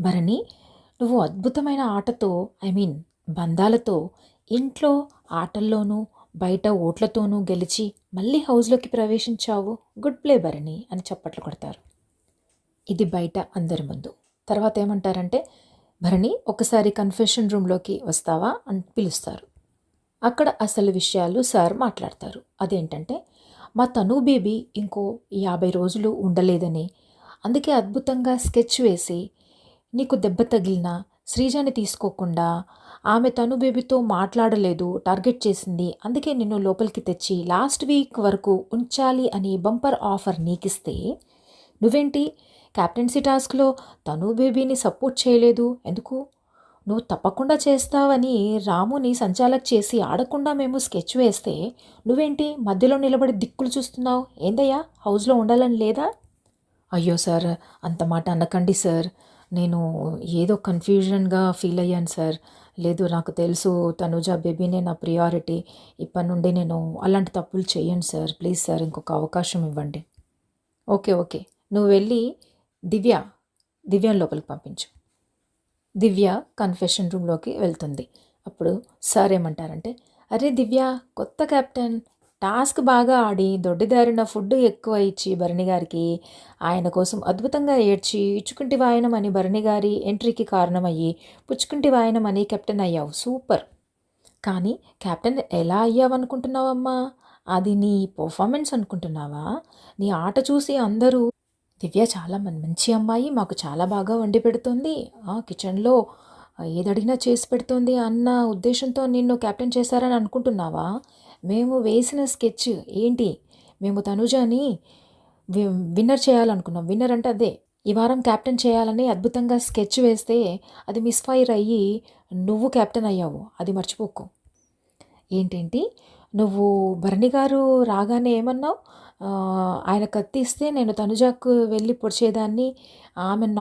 భరణి నువ్వు అద్భుతమైన ఆటతో ఐ మీన్ బంధాలతో ఇంట్లో ఆటల్లోనూ బయట ఓట్లతోనూ గెలిచి మళ్ళీ హౌస్లోకి ప్రవేశించావు. గుడ్ ప్లే భరణి అని చప్పట్లు కొడతారు. ఇది బయట అందరి ముందు. తర్వాత ఏమంటారంటే భరణి ఒకసారి కన్ఫెషన్ రూమ్లోకి వస్తావా అని పిలుస్తారు. అక్కడ అసలు విషయాలు సార్ మాట్లాడతారు. అదేంటంటే మా తను బేబీ ఇంకో యాభై రోజులు ఉండలేదని అందుకే అద్భుతంగా స్కెచ్ వేసి నీకు దెబ్బ తగిలినా శ్రీజాని తీసుకోకుండా ఆమె తను బేబీతో మాట్లాడలేదు టార్గెట్ చేసింది. అందుకే నిన్ను లోపలికి తెచ్చి లాస్ట్ వీక్ వరకు ఉంచాలి అని బంపర్ ఆఫర్ నీకిస్తే నువ్వేంటి? క్యాప్టెన్సీ టాస్క్లో తను బేబీని సపోర్ట్ చేయలేదు. ఎందుకు? నువ్వు తప్పకుండా చేస్తావని రాముని సంచాలక్ చేసి ఆడకుండా మేము స్కెచ్ వేస్తే నువ్వేంటి? మధ్యలో నిలబడి దిక్కులు చూస్తున్నావు. ఏందయ్యా? హౌస్లో ఉండాలని లేదా? అయ్యో సార్ అంత మాట అనకండి సార్. నేను ఏదో కన్ఫ్యూజన్గా ఫీల్ అయ్యాను సార్ లేదు నాకు తెలుసు తనుజ బేబీనే నా ప్రియారిటీ ఇప్పటి నుండి నేను అలాంటి తప్పులు చేయండి సార్ ప్లీజ్ సార్ ఇంకొక అవకాశం ఇవ్వండి. Okay okay. నువ్వు వెళ్ళి దివ్య దివ్యం లోపలికి పంపించు. దివ్య కన్ఫెషన్ రూమ్లోకి వెళ్తుంది. అప్పుడు సార్ ఏమంటారంటే అరే దివ్య కొత్త కెప్టెన్ టాస్క్ బాగా ఆడి దొడ్డిదారిన ఫుడ్ ఎక్కువ ఇచ్చి భరణి గారికి ఆయన కోసం అద్భుతంగా ఏడ్చి ఇచ్చుకుంటి వాయనం అని భరణి గారి ఎంట్రీకి కారణమయ్యి పుచ్చుకుంటి వాయనం అని కెప్టెన్ అయ్యావు. సూపర్. కానీ కెప్టెన్ ఎలా అయ్యావనుకుంటున్నావమ్మా? అది నీ పర్ఫార్మెన్స్ అనుకుంటున్నావా? నీ ఆట చూసి అందరూ దివ్య చాలా మంచి అమ్మాయి మాకు చాలా బాగా వండి పెడుతుంది. ఆ, కిచెన్లో ఏదడిగినా చేసి పెడుతుంది అన్న ఉద్దేశంతో నిన్ను కెప్టెన్ చేశారని అనుకుంటున్నావా? మేము వేసిన స్కెచ్ ఏంటి? మేము తనుజాని వి- విన్నర్ చేయాలనుకున్నాం. విన్నర్ అంటే అదే. ఈ వారం కెప్టెన్ చేయాలని అద్భుతంగా స్కెచ్ వేస్తే అది మిస్ఫైర్ అయ్యి నువ్వు కెప్టెన్ అయ్యావు. అది మర్చిపోకు. ఏంటేంటి? నువ్వు భరణి గారు రాగానే ఏమన్నావు? ఆయన కత్తిస్తే నేను తనుజాకు వెళ్ళి పొడిచేదాన్ని ఆమె